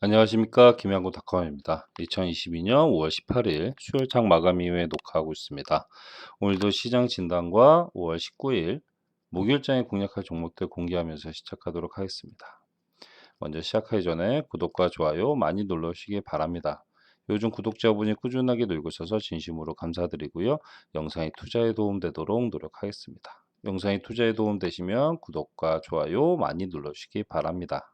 안녕하십니까 김양구 닷컴입니다. 2022년 5월 18일 수요일장 마감 이후에 녹화하고 있습니다. 오늘도 시장 진단과 5월 19일 목요일장에 공략할 종목들 공개하면서 시작하도록 하겠습니다. 먼저 시작하기 전에 구독과 좋아요 많이 눌러주시기 바랍니다. 요즘 구독자분이 꾸준하게 늘고 있어서 진심으로 감사드리고요. 영상이 투자에 도움되도록 노력하겠습니다. 영상이 투자에 도움되시면 구독과 좋아요 많이 눌러주시기 바랍니다.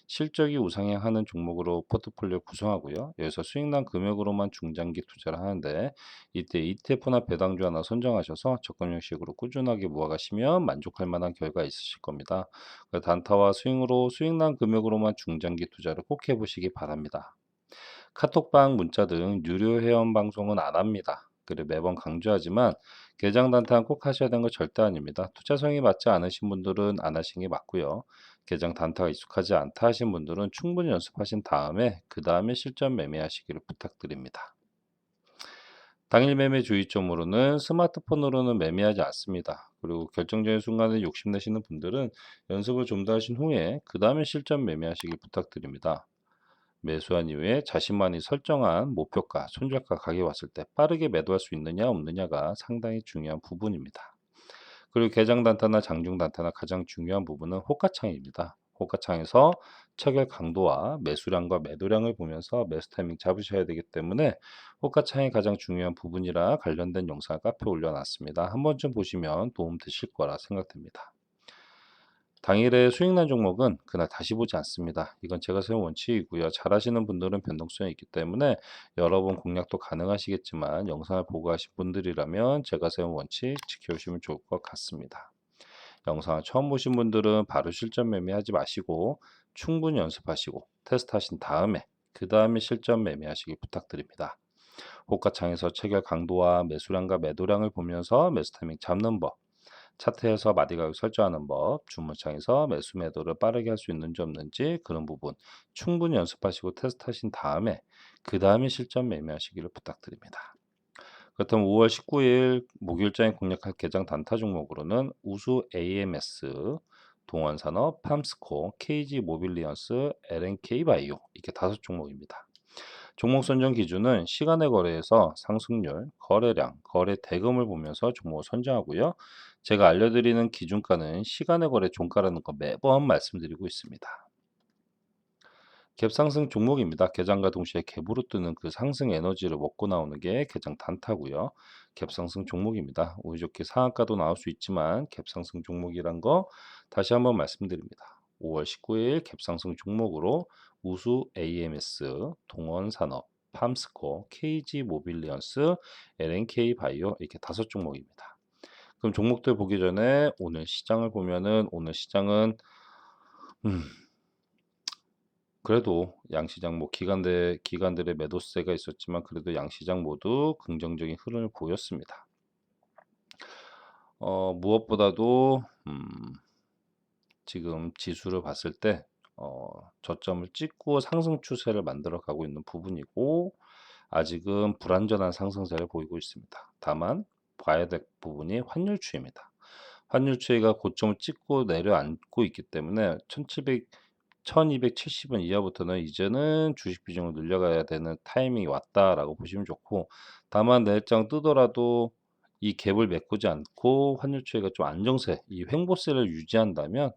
실적이 우상향하는 종목으로 포트폴리오 구성하고요. 여기서 수익난 금액으로만 중장기 투자를 하는데 이때 ETF나 배당주 하나 선정하셔서 적금 형식으로 꾸준하게 모아가시면 만족할 만한 결과 있으실 겁니다. 그 단타와 스윙으로 수익난 금액으로만 중장기 투자를 꼭 해보시기 바랍니다. 카톡방, 문자 등 유료 회원 방송은 안 합니다. 그리고 매번 강조하지만 개장 단타는 꼭 하셔야 되는 거 절대 아닙니다. 투자성이 맞지 않으신 분들은 안 하시는 게 맞고요. 개장 단타가 익숙하지 않다 하신 분들은 충분히 연습하신 다음에 그 다음에 실전 매매하시기를 부탁드립니다. 당일 매매 주의점으로는 스마트폰으로는 매매하지 않습니다. 그리고 결정적인 순간에 욕심내시는 분들은 연습을 좀 더 하신 후에 그 다음에 실전 매매하시길 부탁드립니다. 매수한 이후에 자신만이 설정한 목표가, 손절가 가격이 왔을 때 빠르게 매도할 수 있느냐 없느냐가 상당히 중요한 부분입니다. 그리고 개장 단타나 장중 단타나 가장 중요한 부분은 호가창입니다. 호가창에서 체결 강도와 매수량과 매도량을 보면서 매수 타이밍 잡으셔야 되기 때문에 호가창이 가장 중요한 부분이라 관련된 영상을 카페에 올려놨습니다. 한 번쯤 보시면 도움 되실 거라 생각됩니다. 당일의 수익난 종목은 그날 다시 보지 않습니다. 이건 제가 세운 원칙이고요. 잘하시는 분들은 변동성이 있기 때문에 여러 번 공략도 가능하시겠지만 영상을 보고 하신 분들이라면 제가 세운 원칙 지켜주시면 좋을 것 같습니다. 영상을 처음 보신 분들은 바로 실전 매매하지 마시고 충분히 연습하시고 테스트하신 다음에 그 다음에 실전 매매하시길 부탁드립니다. 호가창에서 체결 강도와 매수량과 매도량을 보면서 매수 타이밍 잡는 법, 차트에서 마디 가격 설정하는 법, 주문창에서 매수 매도를 빠르게 할 수 있는지 없는지 그런 부분 충분히 연습하시고 테스트하신 다음에 그 다음에 실전 매매하시기를 부탁드립니다. 그렇다면 5월 19일 목요일장에 공략할 개장 단타 종목으로는 우수 AMS, 동원산업, 팜스코, KG 모빌리언스, LNK 바이오 이렇게 다섯 종목입니다. 종목 선정 기준은 시간의 거래에서 상승률, 거래량, 거래 대금을 보면서 종목을 선정하고요. 제가 알려드리는 기준가는 시간의 거래 종가라는 거 매번 말씀드리고 있습니다. 갭상승 종목입니다. 개장과 동시에 갭으로 뜨는 그 상승 에너지를 먹고 나오는 게 개장 단타고요. 갭상승 종목입니다. 우리 좋게 상한가도 나올 수 있지만 갭상승 종목이란 거 다시 한번 말씀드립니다. 5월 19일 갭상승 종목으로 우수 AMS, 동원산업, 팜스코, KG 모빌리언스, LNK 바이오 이렇게 다섯 종목입니다. 그럼 종목들 보기 전에 오늘 시장을 보면은 오늘 시장은 음, 그래도 양시장 뭐 기관들 기관들의 매도세가 있었지만 그래도 양시장 모두 긍정적인 흐름을 보였습니다. 어, 무엇보다도 음, 지금 지수를 봤을 때 어, 저점을 찍고 상승 추세를 만들어 가고 있는 부분이고 아직은 불안전한 상승세를 보이고 있습니다. 다만 봐야 될 부분이 환율 추이입니다. 환율 추이가 고점을 찍고 내려앉고 있기 때문에 1700 1270원 이하부터는 이제는 주식 비중을 늘려가야 되는 타이밍이 왔다라고 보시면 좋고 다만 내일장 뜨더라도 이 갭을 메꾸지 않고 환율 추이가 좀 안정세, 이 횡보세를 유지한다면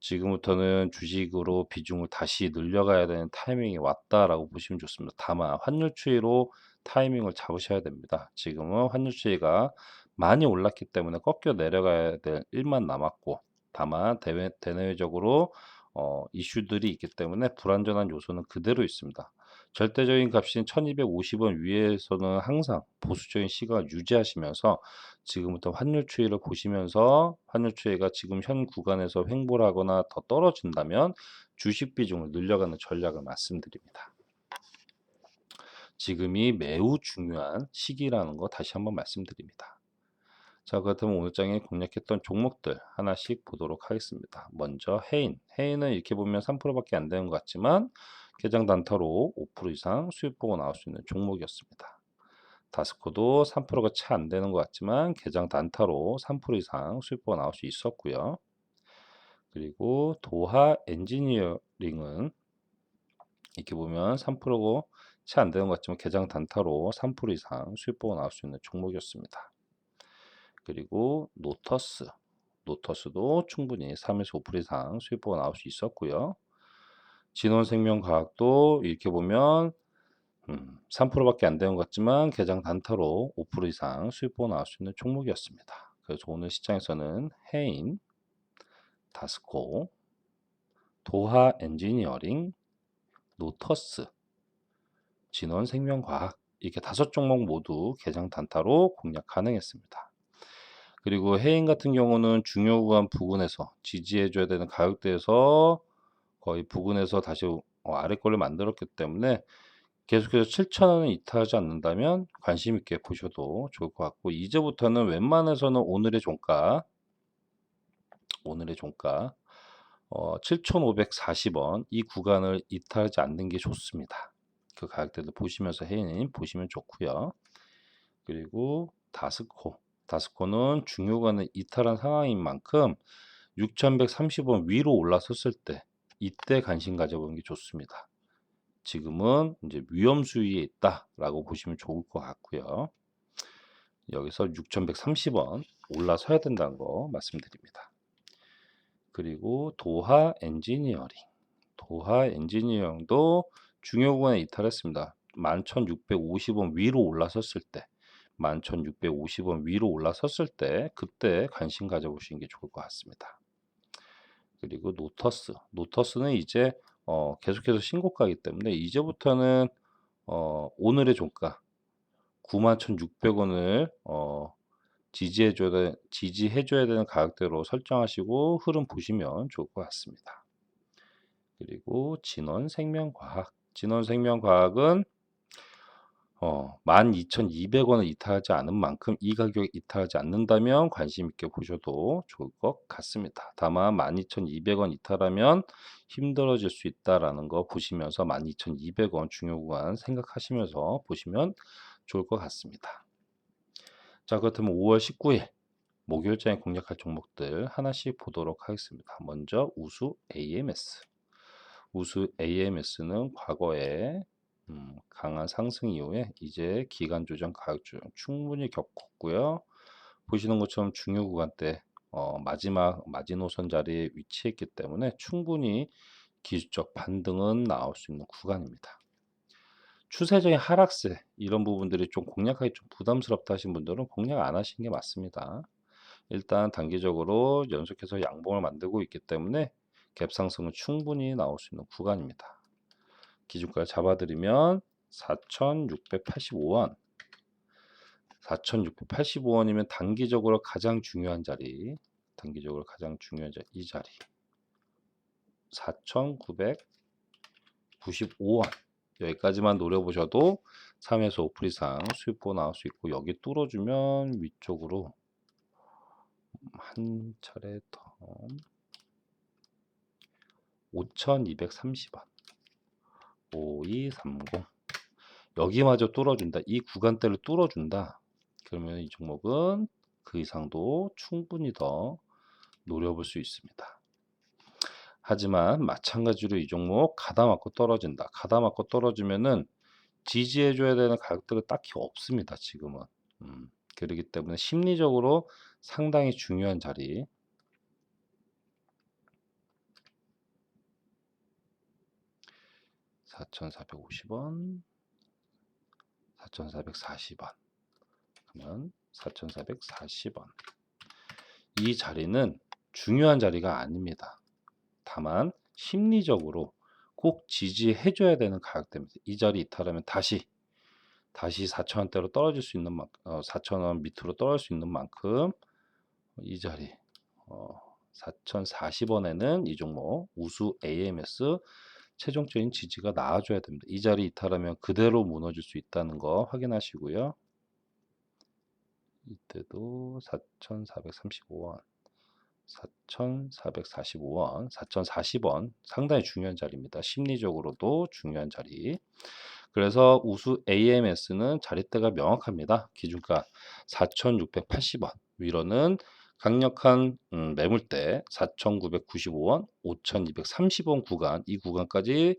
지금부터는 주식으로 비중을 다시 늘려가야 되는 타이밍이 왔다라고 보시면 좋습니다. 다만 환율 추이로 타이밍을 잡으셔야 됩니다. 지금은 환율 추이가 많이 올랐기 때문에 꺾여 내려가야 될 일만 남았고 다만 대외, 대내외적으로 어, 이슈들이 있기 때문에 불안전한 요소는 그대로 있습니다. 절대적인 값인 1250원 위에서는 항상 보수적인 시각을 유지하시면서 지금부터 환율 추이를 보시면서 환율 추이가 지금 현 구간에서 횡보를 하거나 더 떨어진다면 주식 비중을 늘려가는 전략을 말씀드립니다. 지금이 매우 중요한 시기라는 거 다시 한번 말씀드립니다. 자, 그렇다면 오늘 장에 공략했던 종목들 하나씩 보도록 하겠습니다. 먼저 해인. 해인은 이렇게 보면 3%밖에 안 되는 것 같지만 개장 단타로 5% 이상 수익 보고 나올 수 있는 종목이었습니다. 다스코도 3%가 채 안 되는 것 같지만 개장 단타로 3% 이상 수익 보고 나올 수 있었고요. 그리고 도하 엔지니어링은 이렇게 보면 3%고 채 안 되는 것 같지만 개장 단타로 3% 이상 수익 보고 나올 수 있는 종목이었습니다. 그리고 노터스. 노터스도 충분히 3에서 5% 이상 수익 보고 나올 수 있었고요. 진원생명과학도 이렇게 보면 음, 3%밖에 안 되는 것 같지만 개장 단타로 5% 이상 수익 보고 나올 수 있는 종목이었습니다. 그래서 오늘 시장에서는 해인, 다스코, 도하 엔지니어링, 노터스, 진원 생명과학 이렇게 다섯 종목 모두 개장 단타로 공략 가능했습니다. 그리고 해인 같은 경우는 중요 구간 부근에서 지지해줘야 되는 가격대에서 거의 부근에서 다시 어, 아래 걸를 만들었기 때문에 계속해서 7,000원을 이탈하지 않는다면 관심 있게 보셔도 좋을 것 같고 이제부터는 웬만해서는 오늘의 종가 오늘의 종가 어, 7,540원 이 구간을 이탈하지 않는 게 좋습니다. 그 가격대도 보시면서 해인 보시면 좋고요. 그리고 다스코 다스코는 중요 구간을 이탈한 상황인 만큼 6,130원 위로 올라섰을 때 이때 관심 가져보는 게 좋습니다. 지금은 이제 위험 수위에 있다라고 보시면 좋을 것 같고요. 여기서 6,130원 올라서야 된다는 거 말씀드립니다. 그리고 도하 엔지니어링. 도하 엔지니어링도 중요 구간에 이탈했습니다. 11,650원 위로 올라섰을 때 11,650원 위로 올라섰을 때 그때 관심 가져보시는 게 좋을 것 같습니다. 그리고 노터스. 노터스는 이제 어, 계속해서 신고가이기 때문에 이제부터는 어, 오늘의 종가 91,600원을 어, 지지해줘야, 되, 지지해줘야 되는 가격대로 설정하시고 흐름 보시면 좋을 것 같습니다. 그리고 진원 생명과학. 진원생명과학은 어, 12,200원을 이탈하지 않은 만큼 이 가격에 이탈하지 않는다면 관심 있게 보셔도 좋을 것 같습니다. 다만 12,200원 이탈하면 힘들어질 수 있다라는 거 보시면서 12,200원 중요 구간 생각하시면서 보시면 좋을 것 같습니다. 자, 그렇다면 5월 19일 목요일장에 공략할 종목들 하나씩 보도록 하겠습니다. 먼저 우수 AMS. 우수 AMS는 과거에 음, 강한 상승 이후에 이제 기간 조정, 가격 조정 충분히 겪었고요. 보시는 것처럼 중요 구간대 어, 마지막 마지노선 자리에 위치했기 때문에 충분히 기술적 반등은 나올 수 있는 구간입니다. 추세적인 하락세 이런 부분들이 좀 공략하기 좀 부담스럽다 하신 분들은 공략 안 하시는 게 맞습니다. 일단 단기적으로 연속해서 양봉을 만들고 있기 때문에 갭 상승은 충분히 나올 수 있는 구간입니다. 기준가 잡아드리면 4,685원. 4,685원이면 단기적으로 가장 중요한 자리 단기적으로 가장 중요한 자리 이 자리. 4,995원. 여기까지만 노려보셔도 3에서 5% 이상 수익보 나올 수 있고 여기 뚫어주면 위쪽으로 한 차례 더 5,230원 5230 여기마저 뚫어준다. 이 구간대를 뚫어준다. 그러면 이 종목은 그 이상도 충분히 더 노려볼 수 있습니다. 하지만 마찬가지로 이 종목 가다 맞고 떨어진다. 가다 맞고 떨어지면은 지지해줘야 되는 가격들은 딱히 없습니다. 지금은. 음, 그렇기 때문에 심리적으로 상당히 중요한 자리 4,450원, 4,440원. 그러면 4,440원. 이 자리는 중요한 자리가 아닙니다. 다만 심리적으로 꼭 지지해줘야 되는 가격대입니다. 이 자리 이탈하면 다시 다시 4,000원대로 떨어질 수 있는 만큼, 어, 4,000원 밑으로 떨어질 수 있는 만큼 이 자리 어, 4,040원에는 이 종목 우수 AMS 최종적인 지지가 나와줘야 됩니다. 이 자리 이탈하면 그대로 무너질 수 있다는 거 확인하시고요. 이때도 4,435원, 4,445원, 4,040원 상당히 중요한 자리입니다. 심리적으로도 중요한 자리. 그래서 우수 AMS는 자리대가 명확합니다. 기준가 4,680원, 위로는 강력한 음, 매물대 4,995원, 5,230원 구간 이 구간까지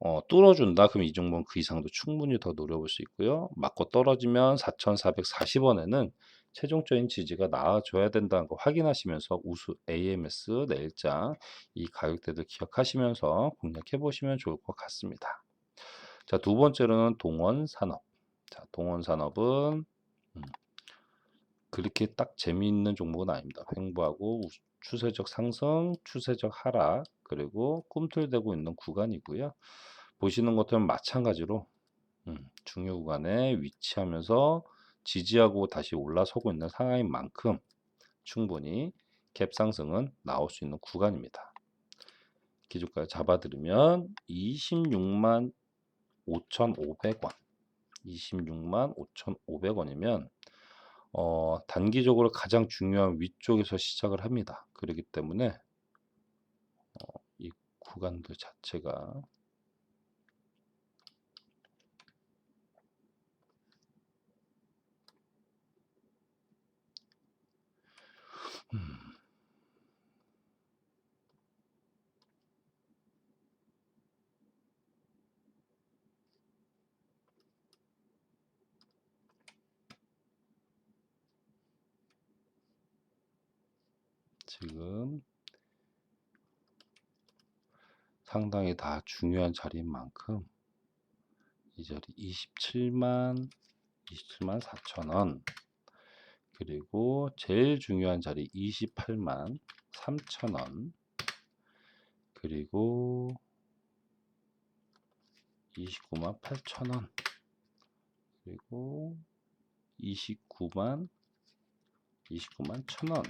어, 뚫어준다. 그럼 이 종목은 그 이상도 충분히 더 노려볼 수 있고요. 맞고 떨어지면 4,440원에는 최종적인 지지가 나와줘야 된다는 거 확인하시면서 우수 AMS 내일장 이 가격대도 기억하시면서 공략해 보시면 좋을 것 같습니다. 자, 두 번째로는 동원산업. 자, 동원산업은 음, 그렇게 딱 재미있는 종목은 아닙니다. 횡보하고 우- 추세적 상승, 추세적 하락, 그리고 꿈틀대고 있는 구간이고요. 보시는 것처럼 마찬가지로 음, 중요 구간에 위치하면서 지지하고 다시 올라서고 있는 상황인 만큼 충분히 갭 상승은 나올 수 있는 구간입니다. 기준가 잡아드리면 26만 5,500원, 26만 5,500원이면 어, 단기적으로 가장 중요한 위쪽에서 시작을 합니다. 그렇기 때문에 어, 이 구간들 자체가 음, 지금 상당히 다 중요한 자리인 만큼 이 자리 27만 27만 4천 원. 그리고 제일 중요한 자리 28만 3천 원. 그리고 29만 8천 원. 그리고 29만 29만 천 원.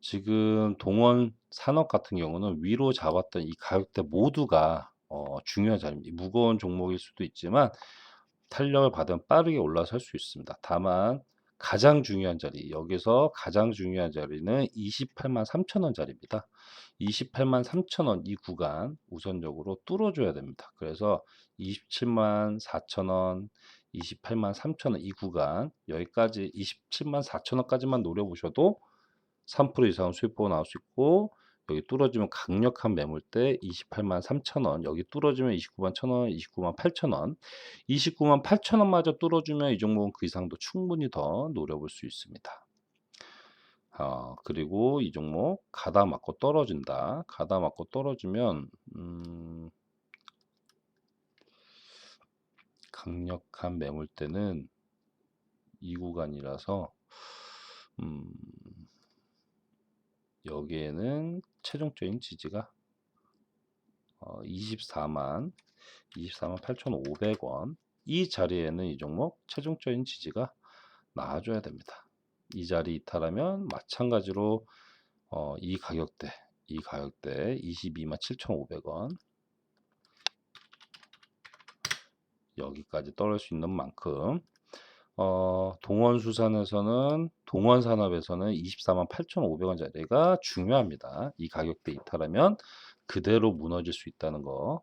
지금 동원 산업 같은 경우는 위로 잡았던 이 가격대 모두가 어, 중요한 자리입니다. 무거운 종목일 수도 있지만 탄력을 받으면 빠르게 올라설 수 있습니다. 다만 가장 중요한 자리 여기서 가장 중요한 자리는 28만 3천 원 자리입니다. 28만 3천 원 이 구간 우선적으로 뚫어줘야 됩니다. 그래서 27만 4천 원, 28만 3천 원 이 구간 여기까지 27만 4천 원까지만 노려보셔도 3% 이상 수익보가 나올 수 있고 여기 뚫어지면 강력한 매물대 28만 3천 원 여기 뚫어지면 29만 1천 원, 29만 8천 원 29만 8천 원마저 뚫어주면 이 종목은 그 이상도 충분히 더 노려볼 수 있습니다. 어, 그리고 이 종목 가다 맞고 떨어진다. 가다 맞고 떨어지면 음, 강력한 매물대는 이 구간이라서 음, 여기에는 최종적인 지지가 어, 24만 24만 8,500원 이 자리에는 이 종목 최종적인 지지가 나와줘야 됩니다. 이 자리 이탈하면 마찬가지로 어, 이 가격대 이 가격대 22만 7,500원 여기까지 떨어질 수 있는 만큼 어, 동원수산에서는 동원산업에서는 24만 8,500원 자리가 중요합니다. 이 가격대 이탈하면 그대로 무너질 수 있다는 거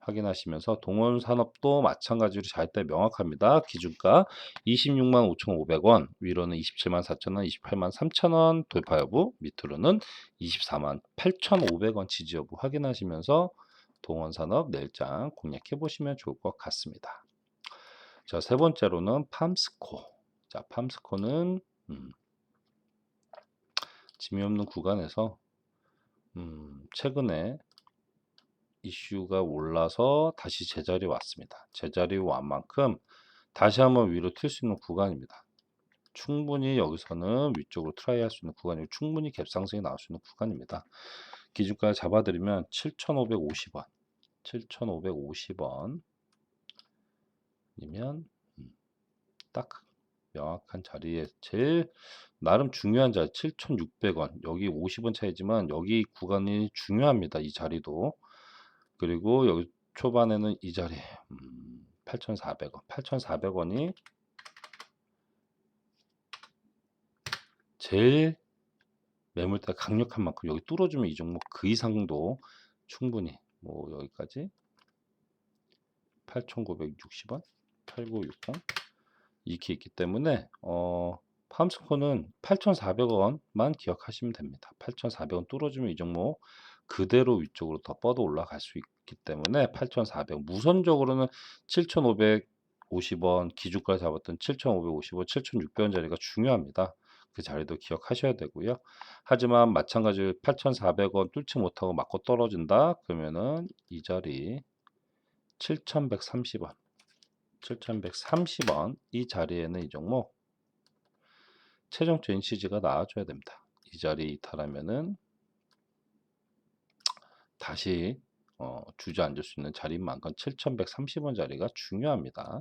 확인하시면서 동원산업도 마찬가지로 잘때 명확합니다. 기준가 26만 5,500원, 위로는 27만 4천원, 28만 3천원 돌파 여부, 밑으로는 24만 8,500원 지지 여부 확인하시면서 동원산업 내일장 공략해 보시면 좋을 것 같습니다. 자, 세 번째로는 팜스코. 자, 팜스코는 음, 재미없는 구간에서 음, 최근에 이슈가 올라서 다시 제자리에 왔습니다. 제자리에 완 만큼 다시 한번 위로 튈 수 있는 구간입니다. 충분히 여기서는 위쪽으로 트라이 할 수 있는 구간이고 충분히 갭상승이 나올 수 있는 구간입니다. 기준가 잡아드리면 7,550원, 7,550원 이면 음, 딱 명확한 자리에 제일 나름 중요한 자리 7,600원 여기 50원 차이지만 여기 구간이 중요합니다. 이 자리도 그리고 여기 초반에는 이 자리 음, 8,400원. 8,400원이 제일 매물대 강력한 만큼 여기 뚫어주면 이 종목 그 이상도 충분히 뭐 여기까지 8,960원, 8960 이렇게 있기 때문에 어 팜스코는 8,400원만 기억하시면 됩니다. 8,400원 뚫어주면 이 종목 그대로 위쪽으로 더 뻗어 올라갈 수 있기 때문에 8,400원 무선적으로는 7,550원 기준가 잡았던 7,550원, 7,600원 자리가 중요합니다. 그 자리도 기억하셔야 되고요. 하지만 마찬가지로 8,400원 뚫지 못하고 맞고 떨어진다 그러면은 이 자리 7,130원 7,130원 이 자리에는 이 종목 최종적인 지지가 나와줘야 됩니다. 이 자리 이탈하면은 다시 어, 주저앉을 수 있는 자리인 만큼 7,130원 자리가 중요합니다.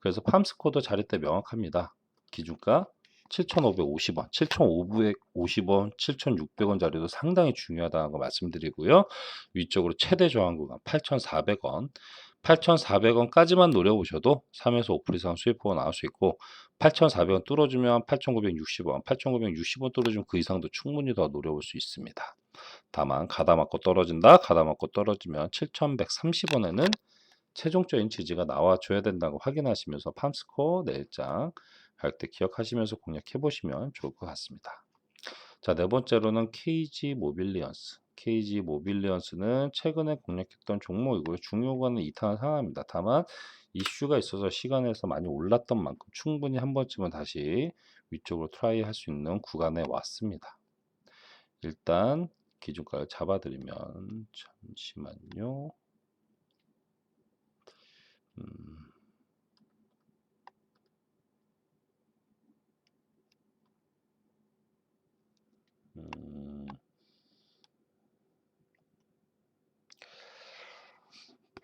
그래서 팜스코도 자리대 명확합니다. 기준가 7,550원, 7,550원, 7,600원 자리도 상당히 중요하다는 거 말씀드리고요. 위쪽으로 최대 저항 구간 8,400원, 8,400원까지만 노려보셔도 3에서 5% 이상 수익보가 나올 수 있고 8,400원 뚫어주면 8,960원, 8,960원 뚫어주면 그 이상도 충분히 더 노려볼 수 있습니다. 다만 가다 맞고 떨어진다, 가다 맞고 떨어지면 7,130원에는 최종적인 지지가 나와줘야 된다고 확인하시면서 팜스코 내일장 할 때 기억하시면서 공략해 보시면 좋을 것 같습니다. 자, 네 번째로는 KG 모빌리언스. KG 모빌리언스는 최근에 공략했던 종목이고요. 중요가는 이탈한 상황입니다. 다만 이슈가 있어서 시간에서 많이 올랐던 만큼 충분히 한 번쯤은 다시 위쪽으로 트라이 할 수 있는 구간에 왔습니다. 일단 기준가를 잡아드리면 잠시만요. 음. 음.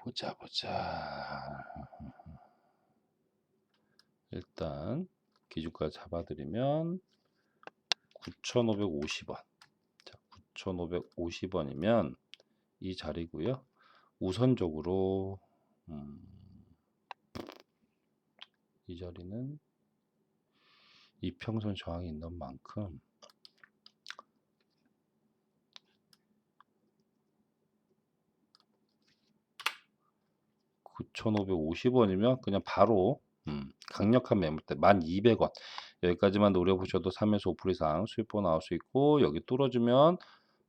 보자 보자. 일단 기준가 잡아드리면 9,550원. 자, 9,550원이면 이 자리고요. 우선적으로 음, 이 자리는 이평선 저항이 있는 만큼 9,550원이면 그냥 바로 음, 강력한 매물대 1,200원 여기까지만 노려보셔도 3에서 5% 이상 수익보 나올 수 있고 여기 뚫어주면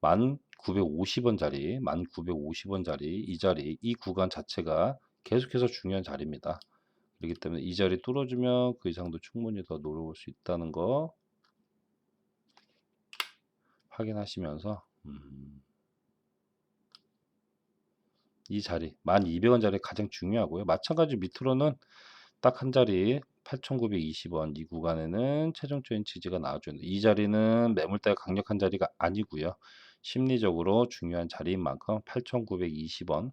1,950원 자리 1,950원 자리 이 자리 이 구간 자체가 계속해서 중요한 자리입니다. 그렇기 때문에 이 자리 뚫어주면 그 이상도 충분히 더 노려볼 수 있다는 거 확인하시면서 음, 이 자리 1200원 자리 가장 중요하고요. 마찬가지 밑으로는 딱 한 자리 8,920원 이 구간에는 최종적인 지지가 나와주는데 이 자리는 매물대가 강력한 자리가 아니고요. 심리적으로 중요한 자리인 만큼 8,920원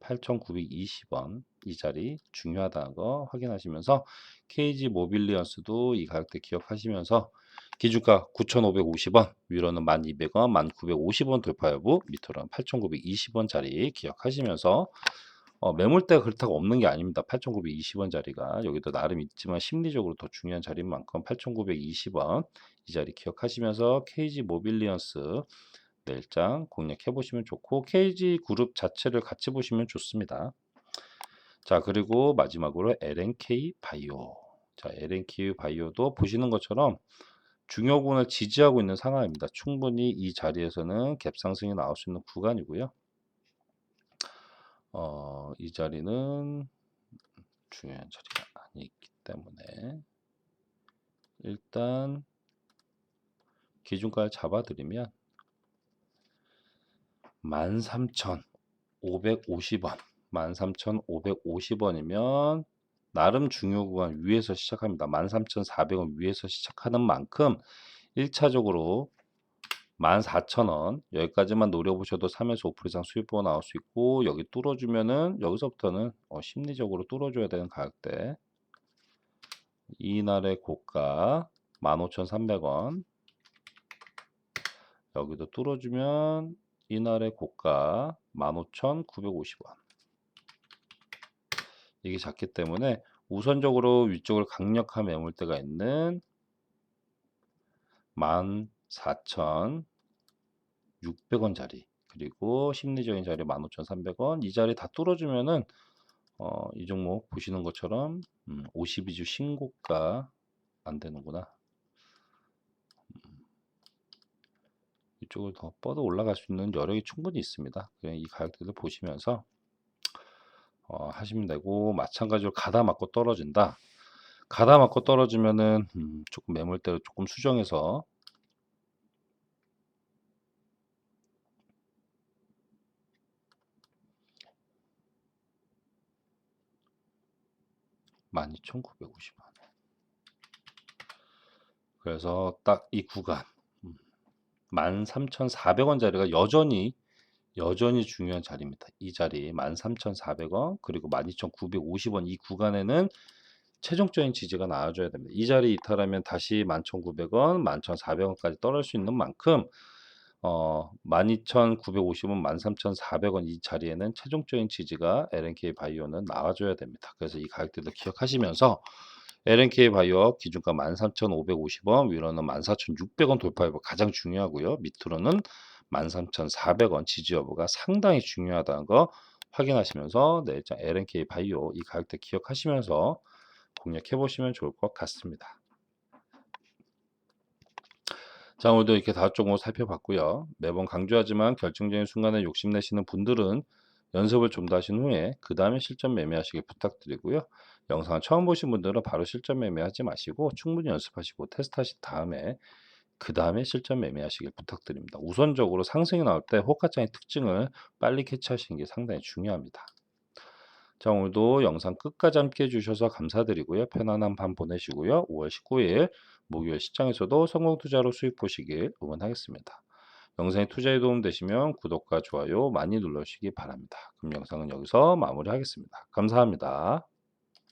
8,920원 이 자리 중요하다는 거 확인하시면서 KG 모빌리언스도 이 가격대 기억하시면서 기준가 9,550원, 위로는 1,200원, 1,950원 돌파 여부, 밑으로는 8,920원짜리 기억하시면서 어, 매물대가 그렇다고 없는 게 아닙니다. 8,920원 자리가 여기도 나름 있지만 심리적으로 더 중요한 자리인 만큼 8,920원 이 자리 기억하시면서 KG 모빌리언스 내일장 공략해 보시면 좋고 KG 그룹 자체를 같이 보시면 좋습니다. 자 그리고 마지막으로 LNK 바이오 자 LNK 바이오도 보시는 것처럼 중요군을 지지하고 있는 상황입니다. 충분히 이 자리에서는 갭 상승이 나올 수 있는 구간이고요. 어, 이 자리는 중요한 자리가 아니기 때문에 일단 기준가를 잡아드리면 13,550원 13,550원이면 나름 중요 구간 위에서 시작합니다. 13,400원 위에서 시작하는 만큼 1차적으로 14,000원 여기까지만 노려보셔도 3에서 5% 이상 수익보가 나올 수 있고 여기 뚫어주면은 여기서부터는 어, 심리적으로 뚫어줘야 되는 가격대 이날의 고가 15,300원 여기도 뚫어주면 이날의 고가 15,950원. 이게 작기 때문에 우선적으로 위쪽을 강력한 매물대가 있는 14,600원짜리 그리고 심리적인 자리 15,300원 이 자리 다 뚫어주면은 어, 이 종목 보시는 것처럼 음, 52주 신고가 안 되는구나. 음, 이쪽을 더 뻗어 올라갈 수 있는 여력이 충분히 있습니다. 이 가격대를 보시면서 어, 하시면 되고 마찬가지로 가다 맞고 떨어진다. 가다 맞고 떨어지면은 음, 조금 매물대로 조금 수정해서 만 이천 구백오십 원. 그래서 딱 이 구간 음, 만 삼천 사백 원짜리가 여전히 여전히 중요한 자리입니다. 이 자리 13,400원 그리고 12,950원 이 구간에는 최종적인 지지가 나와줘야 됩니다. 이 자리 이탈하면 다시 11,900원, 11,400원까지 떨어질 수 있는 만큼 어, 12,950원, 13,400원 이 자리에는 최종적인 지지가 LNK 바이오는 나와줘야 됩니다. 그래서 이 가격대도 기억하시면서 LNK 바이오 기준가 13,550원, 위로는 14,600원 돌파 여부 가장 중요하고요. 밑으로는 13,400원 지지 여부가 상당히 중요하다는 거 확인하시면서 네, 자, LNK 바이오 이 가격대 기억하시면서 공략해 보시면 좋을 것 같습니다. 자, 오늘도 이렇게 다섯 종목 살펴봤고요. 매번 강조하지만 결정적인 순간에 욕심내시는 분들은 연습을 좀 더 하신 후에 그 다음에 실전 매매하시길 부탁드리고요. 영상을 처음 보신 분들은 바로 실전 매매하지 마시고 충분히 연습하시고 테스트하신 다음에 그 다음에 실전 매매하시길 부탁드립니다. 우선적으로 상승이 나올 때 호가장의 특징을 빨리 캐치하시는 게 상당히 중요합니다. 자, 오늘도 영상 끝까지 함께 해주셔서 감사드리고요. 편안한 밤 보내시고요. 5월 19일 목요일 시장에서도 성공 투자로 수익 보시길 응원하겠습니다. 영상이 투자에 도움 되시면 구독과 좋아요 많이 눌러주시기 바랍니다. 그럼 영상은 여기서 마무리하겠습니다. 감사합니다.